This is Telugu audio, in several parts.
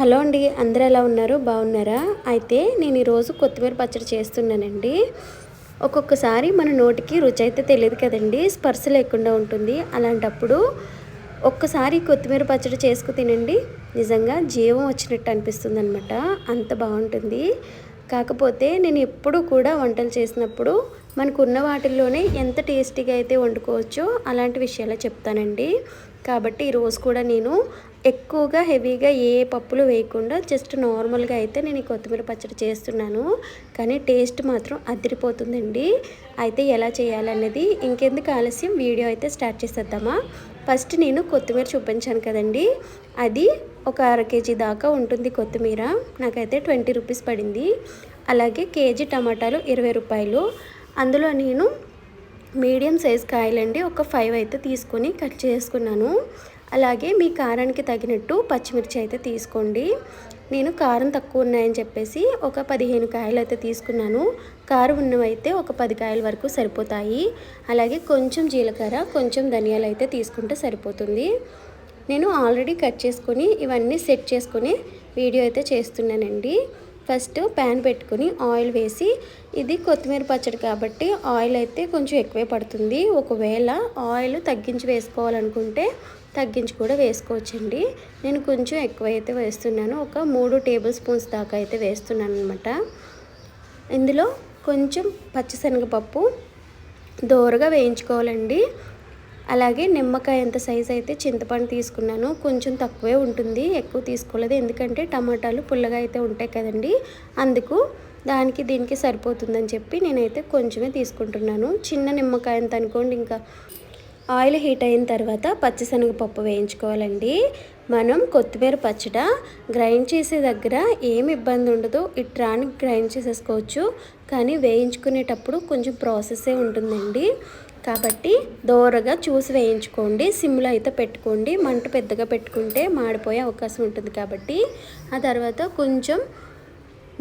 హలో అండి అందరూ ఎలా ఉన్నారు? బాగున్నారా? అయితే నేను ఈరోజు కొత్తిమీర పచ్చడి చేస్తున్నానండి. ఒక్కొక్కసారి మన నోటికి రుచి అయితే తెలియదు కదండి స్పర్శ లేకుండా ఉంటుంది. అలాంటప్పుడు ఒక్కసారి కొత్తిమీర పచ్చడి చేసుకు తినండి. నిజంగా జీవం వచ్చినట్టు అనిపిస్తుంది అనమాట అంత బాగుంటుంది. కాకపోతే నేను ఎప్పుడూ కూడా వంటలు చేసినప్పుడు మనకున్న వాటిల్లోనే ఎంత టేస్టీగా అయితే వండుకోవచ్చో అలాంటి విషయాలు చెప్తానండి. కాబట్టి ఈరోజు కూడా నేను ఎక్కువగా హెవీగా ఏ పప్పులు వేయకుండా జస్ట్ నార్మల్గా అయితే నేను ఈ కొత్తిమీర పచ్చడి చేస్తున్నాను. కానీ టేస్ట్ మాత్రం అదిరిపోతుందండి. అయితే ఎలా చేయాలనేది ఇంకెందుకు ఆలస్యం వీడియో అయితే స్టార్ట్ చేసేద్దామా? ఫస్ట్ నేను కొత్తిమీర చూపించాను కదండి. అది ఒక అర కేజీ దాకా ఉంటుంది కొత్తిమీర. నాకైతే ట్వంటీ రూపీస్ పడింది. అలాగే కేజీ టమాటాలు ఇరవై రూపాయలు. అందులో నేను మీడియం సైజ్ కాయలండి ఒక ఫైవ్ అయితే తీసుకొని కట్ చేసుకున్నాను. అలాగే మీ కారానికి తగినట్టు పచ్చిమిర్చి అయితే తీసుకోండి. నేను కారం తక్కువ ఉన్నాయని చెప్పేసి ఒక పదిహేను కాయలు అయితే తీసుకున్నాను. కారం ఉన్నవైతే ఒక పది కాయల వరకు సరిపోతాయి. అలాగే కొంచెం జీలకర్ర కొంచెం ధనియాలు అయితే తీసుకుంటే సరిపోతుంది. నేను ఆల్రెడీ కట్ చేసుకొని ఇవన్నీ సెట్ చేసుకొని వీడియో అయితే చేస్తున్నానండి. ఫస్ట్ ప్యాన్ పెట్టుకుని ఆయిల్ వేసి ఇది కొత్తిమీర పచ్చడి కాబట్టి ఆయిల్ అయితే కొంచెం ఎక్కువే పడుతుంది. ఒకవేళ ఆయిల్ తగ్గించి వేసుకోవాలనుకుంటే తగ్గించి కూడా వేసుకోవచ్చండి. నేను కొంచెం ఎక్కువ అయితే వేస్తున్నాను. ఒక మూడు టేబుల్ స్పూన్స్ దాకా అయితే వేస్తున్నాను అనమాట ఇందులో కొంచెం పచ్చిశనగపప్పు దోరగా వేయించుకోవాలండి. అలాగే నిమ్మకాయ ఎంత సైజ్ అయితే చింతపండు తీసుకున్నాను. కొంచెం తక్కువే ఉంటుంది. ఎక్కువ తీసుకోలేదు. ఎందుకంటే టమాటాలు పుల్లగా అయితే ఉంటాయి కదండి. అందుకు దానికి దీనికి సరిపోతుందని చెప్పి నేనైతే కొంచెమే తీసుకుంటున్నాను. చిన్న నిమ్మకాయ అంత అనుకోండి. ఇంకా ఆయిల్ హీట్ అయిన తర్వాత పచ్చిశనగపప్పు వేయించుకోవాలండి. మనం కొత్తిమీర పచ్చడ గ్రైండ్ చేసే దగ్గర ఏం ఇబ్బంది ఉండదు. ఇట్రానికి గ్రైండ్ చేసేసుకోవచ్చు. కానీ వేయించుకునేటప్పుడు కొంచెం ప్రాసెసే ఉంటుందండి. కాబట్టి దోరగా చూసి వేయించుకోండి సిమ్లో అయితే పెట్టుకోండి. మంట పెద్దగా పెట్టుకుంటే మాడిపోయే అవకాశం ఉంటుంది కాబట్టి. ఆ తర్వాత కొంచెం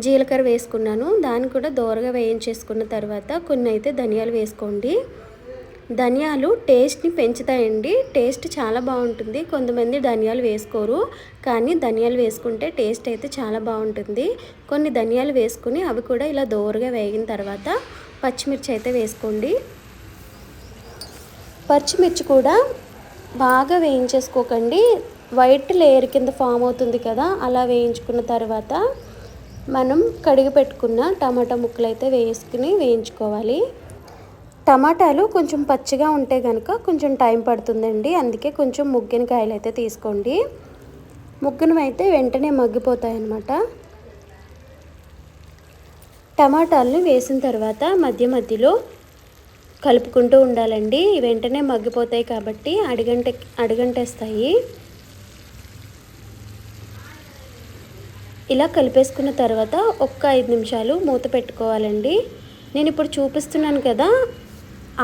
జీలకర్ర వేసుకున్నాను. దాన్ని కూడా దోరగా వేయించేసుకున్న తర్వాత కొన్ని అయితే ధనియాలు వేసుకోండి. ధనియాలు టేస్ట్ని పెంచుతాయండి. టేస్ట్ చాలా బాగుంటుంది. కొంతమంది ధనియాలు వేసుకోరు. కానీ ధనియాలు వేసుకుంటే టేస్ట్ అయితే చాలా బాగుంటుంది. కొన్ని ధనియాలు వేసుకుని అవి కూడా ఇలా దోరగా వేగిన తర్వాత పచ్చిమిర్చి అయితే వేసుకోండి. పచ్చిమిర్చి కూడా బాగా వేయించేసుకోకండి. వైట్ లేయర్ కింద ఫామ్ అవుతుంది కదా అలా వేయించుకున్న తర్వాత మనం కడిగి పెట్టుకున్న టమాటా ముక్కలు అయితే వేసుకుని వేయించుకోవాలి. టమాటాలు కొంచెం పచ్చిగా ఉంటే కనుక కొంచెం టైం పడుతుందండి. అందుకే కొంచెం ముగ్గిన కాయలు అయితే తీసుకోండి. ముగ్గును వెంటనే మగ్గిపోతాయి అన్నమాట టమాటాలను వేసిన తర్వాత మధ్య మధ్యలో కలుపుకుంటూ ఉండాలండి. వెంటనే మగ్గిపోతాయి కాబట్టి అడిగంట అడిగంటేస్తాయి. ఇలా కలిపేసుకున్న తర్వాత ఒక్క ఐదు నిమిషాలు మూత పెట్టుకోవాలండి. నేను ఇప్పుడు చూపిస్తున్నాను కదా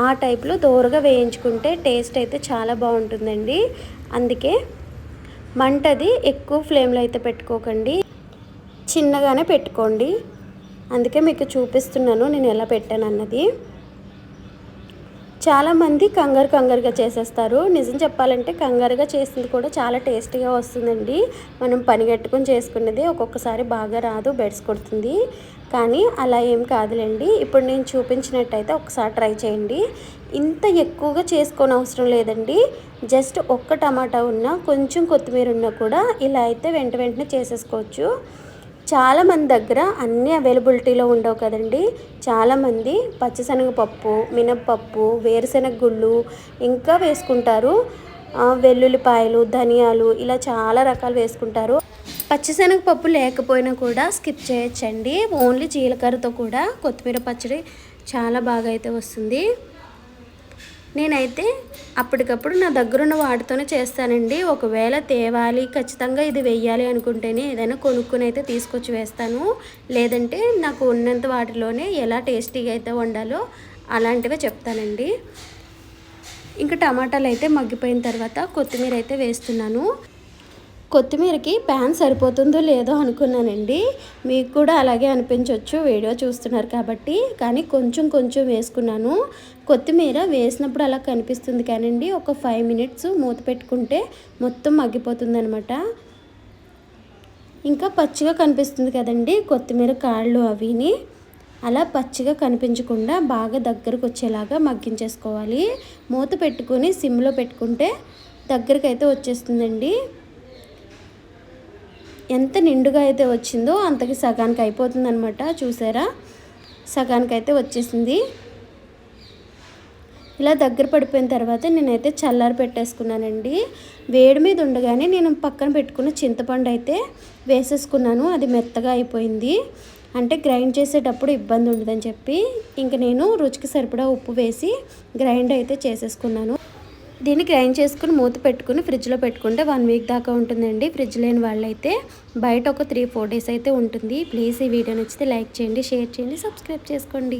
ఆ టైప్లో దోరగా వేయించుకుంటే టేస్ట్ అయితే చాలా బాగుంటుందండి. అందుకే మంటది ఎక్కువ ఫ్లేమ్లో అయితే పెట్టుకోకండి. చిన్నగానే పెట్టుకోండి. అందుకే మీకు చూపిస్తున్నాను నేను ఎలా పెట్టాను అన్నది చాలామంది కంగారు కంగారుగా చేసేస్తారు. నిజం చెప్పాలంటే కంగారుగా చేసింది కూడా చాలా టేస్టీగా వస్తుందండి. మనం పనిగట్టుకొని చేసుకున్నది ఒక్కొక్కసారి బాగా రాదు బెడ్స్ కొడుతుంది. కానీ అలా ఏం కాదులేండి. ఇప్పుడు నేను చూపించినట్టయితే ఒకసారి ట్రై చేయండి. ఇంత ఎక్కువగా చేసుకోని అవసరం లేదండి. జస్ట్ ఒక్క టమాటా ఉన్నా కొంచెం కొత్తిమీర ఉన్నా కూడా ఇలా అయితే వెంట వెంటనే చేసేసుకోవచ్చు. చాలామంది దగ్గర అన్నీ అవైలబిలిటీలో ఉండవు కదండి. చాలామంది పచ్చిశనగపప్పు మినప్పప్పు వేరుశనగ గుళ్ళు ఇంకా వేసుకుంటారు. వెల్లుల్లిపాయలు ధనియాలు ఇలా చాలా రకాలు వేసుకుంటారు. పచ్చిశనగపప్పు లేకపోయినా కూడా స్కిప్ చేయొచ్చండి. ఓన్లీ జీలకర్రతో కూడా కొత్తిమీర పచ్చడి చాలా బాగా అయితే వస్తుంది. నేనైతే అప్పటికప్పుడు నా దగ్గరున్న వాటితోనే చేస్తానండి. ఒకవేళ తేవాలి ఖచ్చితంగా ఇది వెయ్యాలి అనుకుంటేనే ఏదైనా కొనుక్కొని అయితే తీసుకొచ్చి వేస్తాను. లేదంటే నాకు ఉన్నంత వాటిలోనే ఎలా టేస్టీగా అయితే వండాలో అలాంటివే చెప్తానండి. ఇంకా టమాటాలు అయితే మగ్గిపోయిన తర్వాత కొత్తిమీర అయితే వేస్తున్నాను. కొత్తిమీరకి ప్యాన్ సరిపోతుందో లేదో అనుకున్నానండి. మీకు కూడా అలాగే అనిపించవచ్చు వీడియో చూస్తున్నారు కాబట్టి. కానీ కొంచెం కొంచెం వేసుకున్నాను. కొత్తిమీర వేసినప్పుడు అలా కనిపిస్తుంది కానండి. ఒక ఫైవ్ మినిట్స్ మూత పెట్టుకుంటే మొత్తం మగ్గిపోతుంది అనమాట ఇంకా పచ్చిగా కనిపిస్తుంది కదండి కొత్తిమీర కాళ్ళు అవిని. అలా పచ్చిగా కనిపించకుండా బాగా దగ్గరకు వచ్చేలాగా మగ్గించేసుకోవాలి. మూత పెట్టుకొని సిమ్లో పెట్టుకుంటే దగ్గరకైతే వచ్చేస్తుందండి. ఎంత నిండుగా అయితే వచ్చిందో అంతకి సగానికి అయిపోతుంది అనమాట చూసారా? సగానికి అయితే వచ్చేసింది. ఇలా దగ్గర పడిపోయిన తర్వాత నేనైతే చల్లారి పెట్టేసుకున్నానండి. వేడి మీద ఉండగానే నేను పక్కన పెట్టుకున్న చింతపండు అయితే వేసేసుకున్నాను. అది మెత్తగా అయిపోయింది. అంటే గ్రైండ్ చేసేటప్పుడు ఇబ్బంది ఉండదని చెప్పి ఇంక నేను రుచికి సరిపడా ఉప్పు వేసి గ్రైండ్ అయితే చేసేసుకున్నాను. దీన్ని గ్రైండ్ చేసుకుని మూత పెట్టుకుని ఫ్రిడ్జ్లో పెట్టుకుంటే వన్ వీక్ దాకా ఉంటుందండి. ఫ్రిడ్జ్ లేని వాళ్ళైతే బయట ఒక త్రీ ఫోర్ డేస్ అయితే ఉంటుంది. ప్లీజ్ ఈ వీడియో నచ్చితే లైక్ చేయండి షేర్ చేయండి సబ్స్క్రైబ్ చేసుకోండి.